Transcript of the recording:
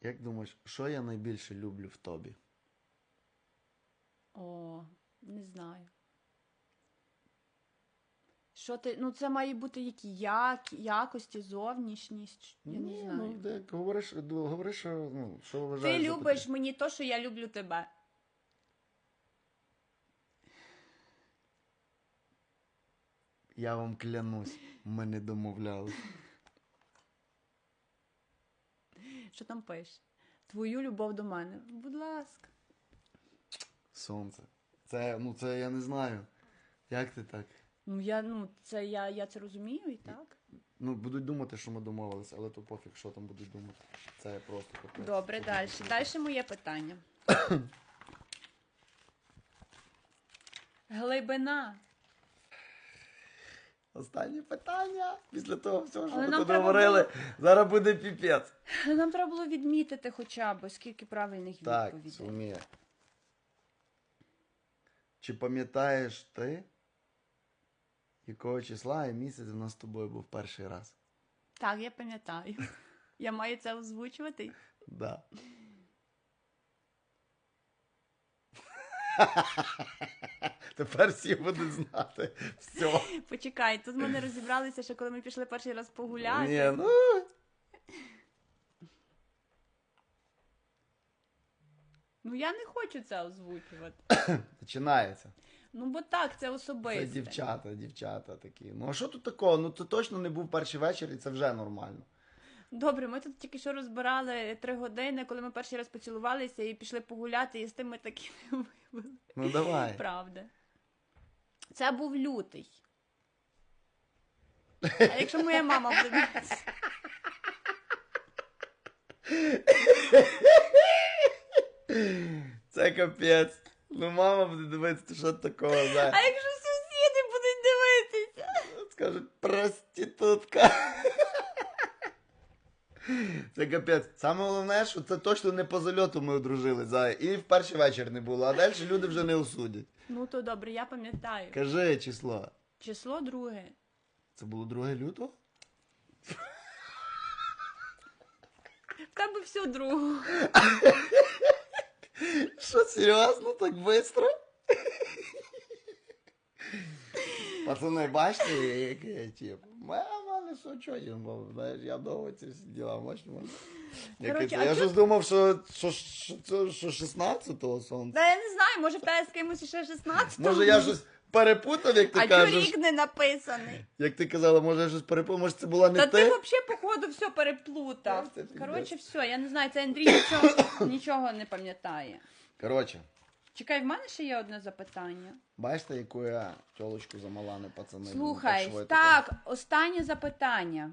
Як думаєш, що я найбільше люблю в тобі? О, не знаю. Що ти. Ну, це має бути які як, якості, зовнішність. Я не Ні, знаю. Ну, де, говориш, говориш, що, ну, що ти вважаєш. за любиш потрібне. мені то, що я люблю тебе. Я вам клянусь, ми не домовлялись. Що там пише? Твою любов до мене. Будь ласка. Сонце. Це, ну це я не знаю. Як ти так? Ну, я, ну, це я, я це розумію і так. Ну, будуть думати, що ми домовились, але то пофіг, що там будуть думати. Це просто капець. Добре, далі. Далі моє питання. Глибина. Останнє питання. Після того всього, що Але ми нам тут треба говорили, зараз буде піпець. Нам треба було відмітити хоча б скільки правильних Так, відповідей. Соломія. Чи пам'ятаєш ти, якого числа і місяць в нас з тобою був перший раз? Так, я пам'ятаю. Я маю це озвучувати. Да. Тепер всі будуть знати. Все. Почекай, тут ми не розібралися, що коли ми пішли перший раз погуляти. Ні, ну. Ну я не хочу це озвучувати. Починається. Ну бо так, це Це дівчата, дівчата такі. Ну а що тут такого? Ну це точно не був перший вечір, і це вже нормально. Добре, ми тут тільки що розбирали три години, коли ми перший раз поцілувалися і пішли погуляти, і з тим ми такі не вивели. Ну давай. Правда. Це був лютий. А якщо моя мама буде дивитися? Це капець. Ну мама буде дивитися, що такого, знає. А якщо сусіди будуть дивитися? Скажуть, проститутка. Це капець. Саме головне, що це точно не по зальоту ми одружились. Зая. І в перший вечір не було, а далі люди вже не осудять. Ну то добре, я пам'ятаю. Кажи число. Число друге. Це було 2 лютого? В тебе все другу. Що, серйозно, так швидко? Пацани, бачите, яке я тип. Не бо знаєш, я довго ці всі діла, Коротше, це? а Я чо- щось думав, що, що, що, що, що 16-го сонця. Та я не знаю, може в тебе з кимось ще 16 Може я щось перепутав, як ти А чого кажеш. рік не написаний? Як ти казала, може я щось перепутав, може це була не Та ти? ти взагалі, походу, все переплутав. Це піздець. Коротше, все, я не знаю, це Андрій нічого, нічого не пам'ятає. Коротше, Чекай, в мене ще є одне запитання. бачите, яку я тілочку замала, не пацани. Слухай, так, останнє запитання.